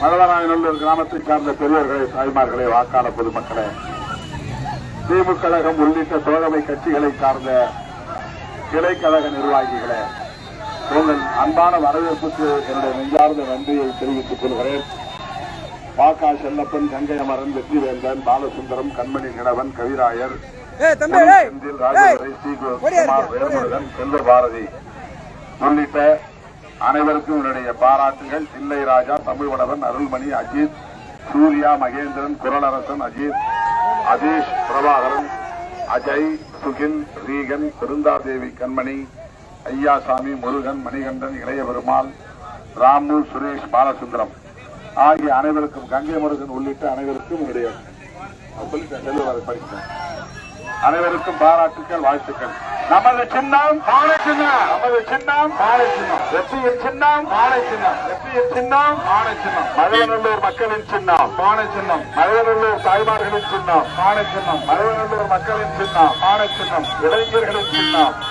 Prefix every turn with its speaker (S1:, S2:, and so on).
S1: மழவராயநல்லூர் கிராமத்தை சார்ந்த பெரியவர்களே தாய்மார்களே வாக்காளர் பொதுமக்களே திமுக கழகம் உள்ளிட்ட தோழமை கட்சிகளை சார்ந்த கிளை கழக நிர்வாகிகளே உங்கள் அன்பான வரவேற்புக்கு என்னுடைய நெஞ்சார்ந்த நன்றியை தெரிவித்துக் கொள்கிறேன். பாக்கா செல்லப்பன் கங்கை அமரன் வெற்றிவேந்தன் பாலசுந்தரம் கண்மணி நிலவன் கவிராயர் செந்தில் ராஜதுரை சி குமார் வேல்முருகன் செல்வ பாரதி உள்ளிட்ட அனைவருக்கும் என்னுடைய பாராட்டுகள். தில்லை ராஜா தமிழ்வளவன் அருள்மணி அஜித் சூர்யா மகேந்திரன் குரலரசன் அஜித் அதீஷ் பிரபாகரன் அஜய் சுகில் ரீகன் பெருந்தாதேவி கண்மணி ஐயாசாமி முருகன் மணிகண்டன் இளைய பெருமாள் ராமு சுரேஷ் பாலசுந்தரம். ஆகிய அனைவருக்கும் கங்கை முருகன் உள்ளிட்ட அனைவருக்கும் என்னுடைய சொல்லிட்டேன் அனைவருக்கும் பாராட்டுக்கள் வாழ்த்துக்கள். நமது சின்னம் பாலை சின்னம். நமது சின்னம் பாலை சின்னம். வெற்றியின் சின்னம் பாலை சின்னம். வெற்றியின் சின்னம் பாலை சின்னம். மதுவநல்லூர் மக்களின் சின்னம் பானை சின்னம். மதுவநல்லூர் தாய்மார்களின் சின்னம் பானை சின்னம். மதுவநல்லூர் மக்களின் சின்னம் பானை சின்னம். இளைஞர்களின் சின்னம்